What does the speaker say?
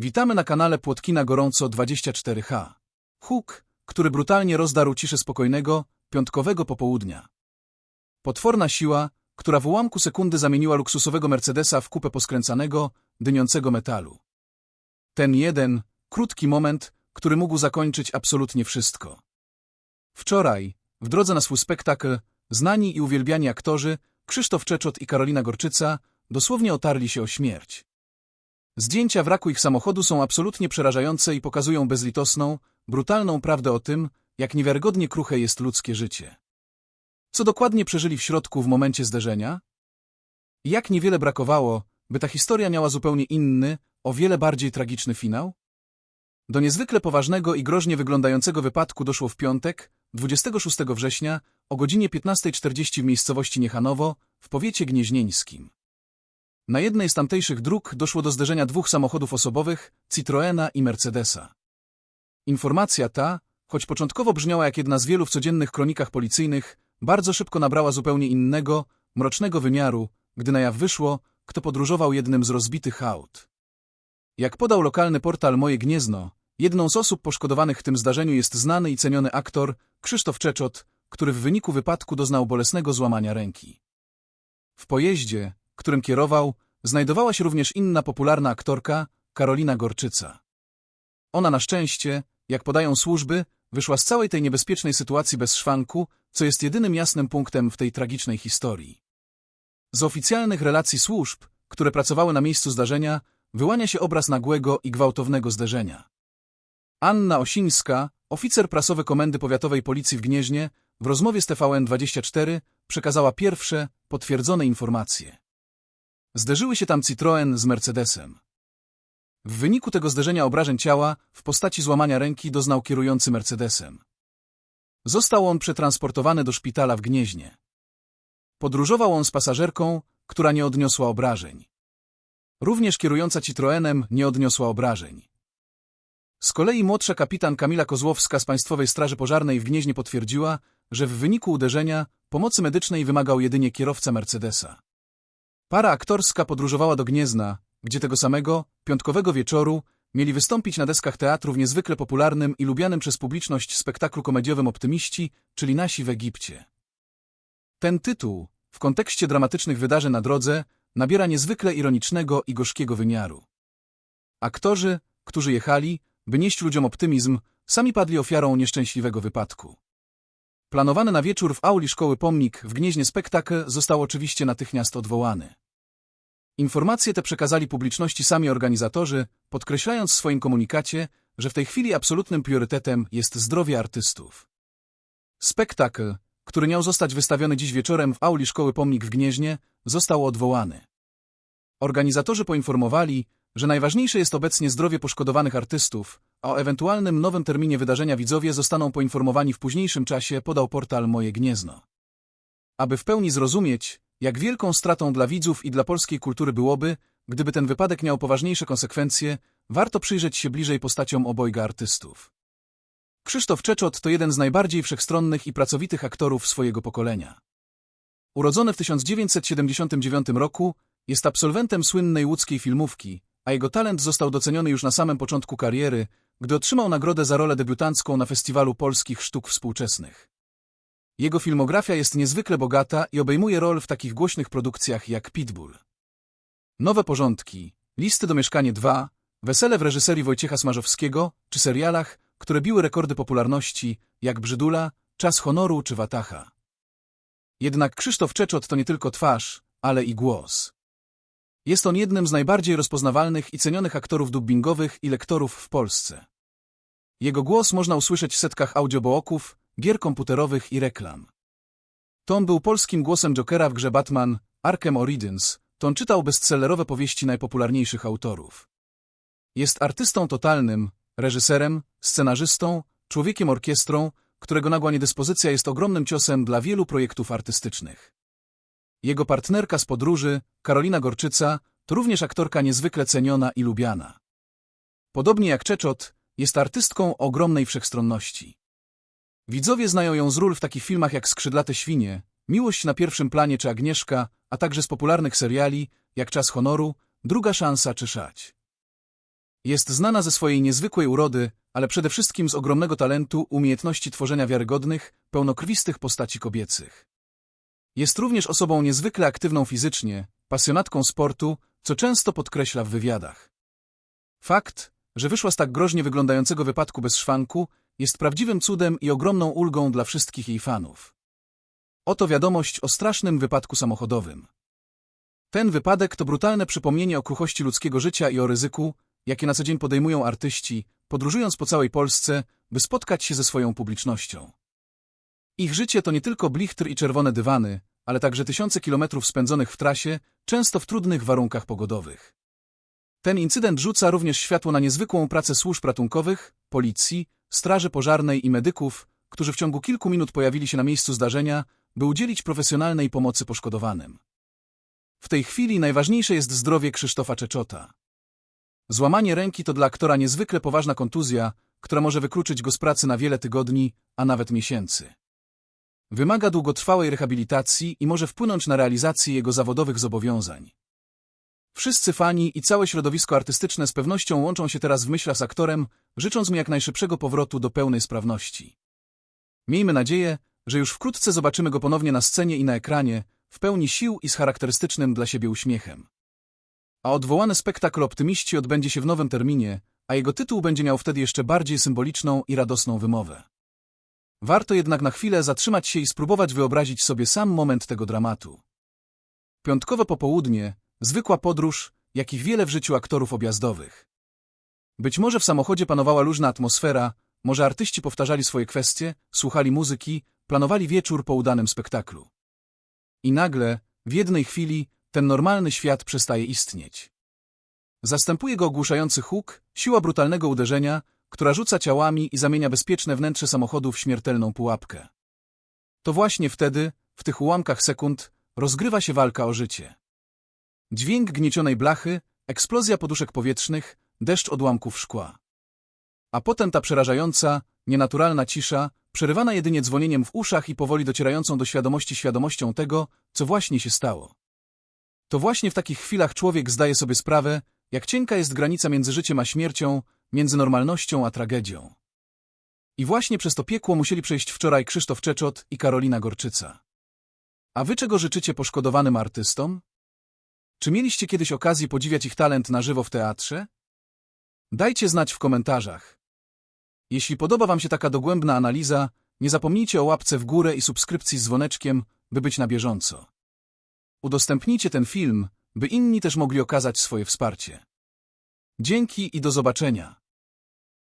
Witamy na kanale Płotkina Gorąco 24H. Huk, który brutalnie rozdarł ciszę spokojnego, piątkowego popołudnia. Potworna siła, która w ułamku sekundy zamieniła luksusowego Mercedesa w kupę poskręcanego, dyniącego metalu. Ten jeden, krótki moment, który mógł zakończyć absolutnie wszystko. Wczoraj, w drodze na swój spektakl, znani i uwielbiani aktorzy, Krzysztof Czeczot i Karolina Gorczyca, dosłownie otarli się o śmierć. Zdjęcia wraku ich samochodu są absolutnie przerażające i pokazują bezlitosną, brutalną prawdę o tym, jak niewiarygodnie kruche jest ludzkie życie. Co dokładnie przeżyli w środku w momencie zderzenia? Jak niewiele brakowało, by ta historia miała zupełnie inny, o wiele bardziej tragiczny finał? Do niezwykle poważnego i groźnie wyglądającego wypadku doszło w piątek, 26 września, o godzinie 15.40 w miejscowości Niechanowo, w powiecie gnieźnieńskim. Na jednej z tamtejszych dróg doszło do zderzenia dwóch samochodów osobowych, Citroena i Mercedesa. Informacja ta, choć początkowo brzmiała jak jedna z wielu w codziennych kronikach policyjnych, bardzo szybko nabrała zupełnie innego, mrocznego wymiaru, gdy na jaw wyszło, kto podróżował jednym z rozbitych aut. Jak podał lokalny portal Moje Gniezno, jedną z osób poszkodowanych w tym zdarzeniu jest znany i ceniony aktor Krzysztof Czeczot, który w wyniku wypadku doznał bolesnego złamania ręki. W pojeździe, którym kierował, znajdowała się również inna popularna aktorka, Karolina Gorczyca. Ona na szczęście, jak podają służby, wyszła z całej tej niebezpiecznej sytuacji bez szwanku, co jest jedynym jasnym punktem w tej tragicznej historii. Z oficjalnych relacji służb, które pracowały na miejscu zdarzenia, wyłania się obraz nagłego i gwałtownego zderzenia. Anna Osińska, oficer prasowy Komendy Powiatowej Policji w Gnieźnie, w rozmowie z TVN24 przekazała pierwsze, potwierdzone informacje. Zderzyły się tam Citroen z Mercedesem. W wyniku tego zderzenia obrażeń ciała w postaci złamania ręki doznał kierujący Mercedesem. Został on przetransportowany do szpitala w Gnieźnie. Podróżował on z pasażerką, która nie odniosła obrażeń. Również kierująca Citroenem nie odniosła obrażeń. Z kolei młodsza kapitan Kamila Kozłowska z Państwowej Straży Pożarnej w Gnieźnie potwierdziła, że w wyniku uderzenia pomocy medycznej wymagał jedynie kierowca Mercedesa. Para aktorska podróżowała do Gniezna, gdzie tego samego, piątkowego wieczoru mieli wystąpić na deskach teatru w niezwykle popularnym i lubianym przez publiczność spektaklu komediowym Optymiści, czyli Nasi w Egipcie. Ten tytuł, w kontekście dramatycznych wydarzeń na drodze, nabiera niezwykle ironicznego i gorzkiego wymiaru. Aktorzy, którzy jechali, by nieść ludziom optymizm, sami padli ofiarą nieszczęśliwego wypadku. Planowany na wieczór w auli szkoły pomnik w Gnieźnie spektakl został oczywiście natychmiast odwołany. Informacje te przekazali publiczności sami organizatorzy, podkreślając w swoim komunikacie, że w tej chwili absolutnym priorytetem jest zdrowie artystów. Spektakl, który miał zostać wystawiony dziś wieczorem w auli szkoły pomnik w Gnieźnie, został odwołany. Organizatorzy poinformowali, że najważniejsze jest obecnie zdrowie poszkodowanych artystów, o ewentualnym nowym terminie wydarzenia widzowie zostaną poinformowani w późniejszym czasie, podał portal Moje Gniezno. Aby w pełni zrozumieć, jak wielką stratą dla widzów i dla polskiej kultury byłoby, gdyby ten wypadek miał poważniejsze konsekwencje, warto przyjrzeć się bliżej postaciom obojga artystów. Krzysztof Czeczot to jeden z najbardziej wszechstronnych i pracowitych aktorów swojego pokolenia. Urodzony w 1979 roku, jest absolwentem słynnej łódzkiej filmówki, a jego talent został doceniony już na samym początku kariery, gdy otrzymał nagrodę za rolę debiutancką na Festiwalu Polskich Sztuk Współczesnych. Jego filmografia jest niezwykle bogata i obejmuje rol w takich głośnych produkcjach jak Pitbull. Nowe porządki, listy do mieszkanie 2, wesele w reżyserii Wojciecha Smarzowskiego, czy serialach, które biły rekordy popularności, jak Brzydula, Czas Honoru czy Watacha. Jednak Krzysztof Czeczot to nie tylko twarz, ale i głos. Jest on jednym z najbardziej rozpoznawalnych i cenionych aktorów dubbingowych i lektorów w Polsce. Jego głos można usłyszeć w setkach audiobooków, gier komputerowych i reklam. Tom był polskim głosem Jokera w grze Batman Arkham Origins, Ton czytał bestsellerowe powieści najpopularniejszych autorów. Jest artystą totalnym, reżyserem, scenarzystą, człowiekiem orkiestrą, którego nagła niedyspozycja jest ogromnym ciosem dla wielu projektów artystycznych. Jego partnerka z podróży, Karolina Gorczyca, to również aktorka niezwykle ceniona i lubiana. Podobnie jak Czeczot, jest artystką ogromnej wszechstronności. Widzowie znają ją z ról w takich filmach jak Skrzydlate świnie, Miłość na pierwszym planie czy Agnieszka, a także z popularnych seriali jak Czas honoru, Druga szansa czy Szać. Jest znana ze swojej niezwykłej urody, ale przede wszystkim z ogromnego talentu, umiejętności tworzenia wiarygodnych, pełnokrwistych postaci kobiecych. Jest również osobą niezwykle aktywną fizycznie, pasjonatką sportu, co często podkreśla w wywiadach. Fakt, że wyszła z tak groźnie wyglądającego wypadku bez szwanku, jest prawdziwym cudem i ogromną ulgą dla wszystkich jej fanów. Oto wiadomość o strasznym wypadku samochodowym. Ten wypadek to brutalne przypomnienie o kruchości ludzkiego życia i o ryzyku, jakie na co dzień podejmują artyści, podróżując po całej Polsce, by spotkać się ze swoją publicznością. Ich życie to nie tylko blichtr i czerwone dywany, ale także tysiące kilometrów spędzonych w trasie, często w trudnych warunkach pogodowych. Ten incydent rzuca również światło na niezwykłą pracę służb ratunkowych, policji, straży pożarnej i medyków, którzy w ciągu kilku minut pojawili się na miejscu zdarzenia, by udzielić profesjonalnej pomocy poszkodowanym. W tej chwili najważniejsze jest zdrowie Krzysztofa Czeczota. Złamanie ręki to dla aktora niezwykle poważna kontuzja, która może wykluczyć go z pracy na wiele tygodni, a nawet miesięcy. Wymaga długotrwałej rehabilitacji i może wpłynąć na realizację jego zawodowych zobowiązań. Wszyscy fani i całe środowisko artystyczne z pewnością łączą się teraz w myślach z aktorem, życząc mu jak najszybszego powrotu do pełnej sprawności. Miejmy nadzieję, że już wkrótce zobaczymy go ponownie na scenie i na ekranie, w pełni sił i z charakterystycznym dla siebie uśmiechem. A odwołany spektakl Optymiści odbędzie się w nowym terminie, a jego tytuł będzie miał wtedy jeszcze bardziej symboliczną i radosną wymowę. Warto jednak na chwilę zatrzymać się i spróbować wyobrazić sobie sam moment tego dramatu. Piątkowe popołudnie, zwykła podróż, jakich wiele w życiu aktorów objazdowych. Być może w samochodzie panowała luźna atmosfera, może artyści powtarzali swoje kwestie, słuchali muzyki, planowali wieczór po udanym spektaklu. I nagle, w jednej chwili, ten normalny świat przestaje istnieć. Zastępuje go ogłuszający huk, siła brutalnego uderzenia, która rzuca ciałami i zamienia bezpieczne wnętrze samochodu w śmiertelną pułapkę. To właśnie wtedy, w tych ułamkach sekund, rozgrywa się walka o życie. Dźwięk gniecionej blachy, eksplozja poduszek powietrznych, deszcz odłamków szkła. A potem ta przerażająca, nienaturalna cisza, przerywana jedynie dzwonieniem w uszach i powoli docierającą do świadomości świadomością tego, co właśnie się stało. To właśnie w takich chwilach człowiek zdaje sobie sprawę, jak cienka jest granica między życiem a śmiercią, między normalnością a tragedią. I właśnie przez to piekło musieli przejść wczoraj Krzysztof Czeczot i Karolina Gorczyca. A wy czego życzycie poszkodowanym artystom? Czy mieliście kiedyś okazję podziwiać ich talent na żywo w teatrze? Dajcie znać w komentarzach. Jeśli podoba wam się taka dogłębna analiza, nie zapomnijcie o łapce w górę i subskrypcji z dzwoneczkiem, by być na bieżąco. Udostępnijcie ten film, by inni też mogli okazać swoje wsparcie. Dzięki i do zobaczenia.